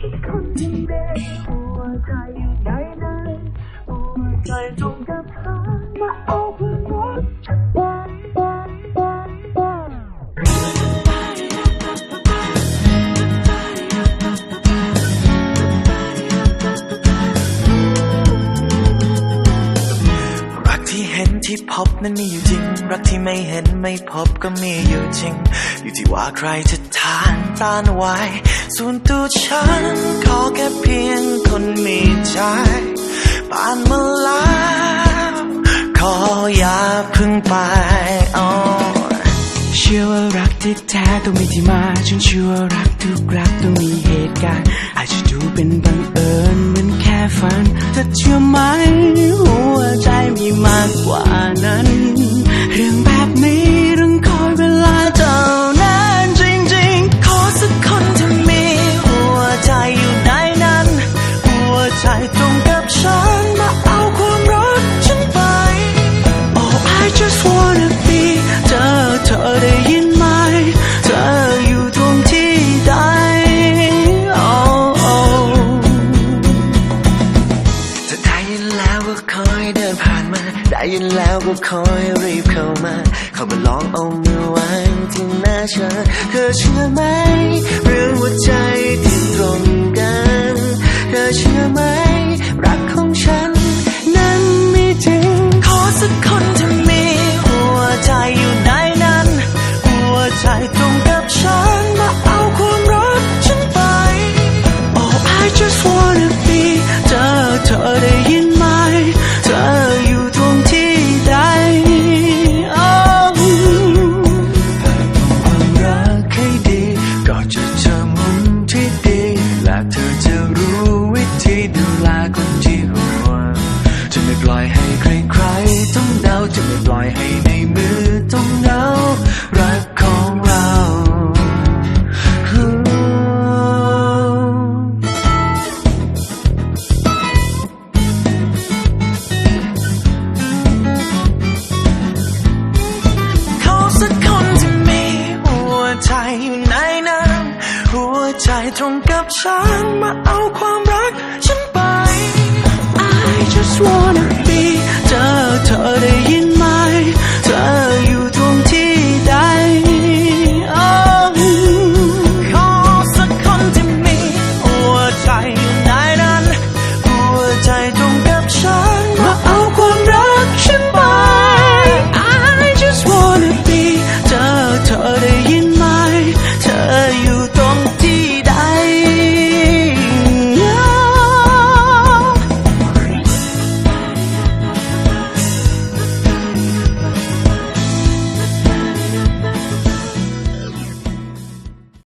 สักคนที่มีหัวใจอยู่ไหนไหนหัวใจตรงกับเธอมาเอา นั้นมีอยู่จริง รักที่ไม่เห็นไม่พบก็มีอยู่จริง อยู่ที่ว่าใครจะทานต้านไว้ ส่วนตัวฉันขอแค่เพียงคนมีใจผ่านมาแล้วขออย่าพึ่งไปอ๋อเชื่อว่ารักที่แท้ต้องมีที่มาฉันเชื่อว่ารักทุกรักต้องมีเหตุการณ์อาจจะดูเป็นบังเอิญเหมือนแค่ฝันเธอเชื่อไหม ได้ยินไหม เธออยู่ตรงที่ใด Oh oh เธอได้ยินแล้วก็คอยเดินผ่านมา ได้ยินแล้วก็คอยรีบเข้ามา เข้ามาลองเอามือวางที่หน้าฉันเธอเชื่อไหมเรื่องหัวใจ ได้ยินไหมเธออยู่ตรงที่ใด Oh ความรักให้ดีก็จะเจอมุมที่ดี และเธอจะรู้วิธีดูแลคนที่ห่วงจะไม่ปล่อยให้ใครๆต้อ ตรงกับฉันมาเอาความรักฉันไป I just wanna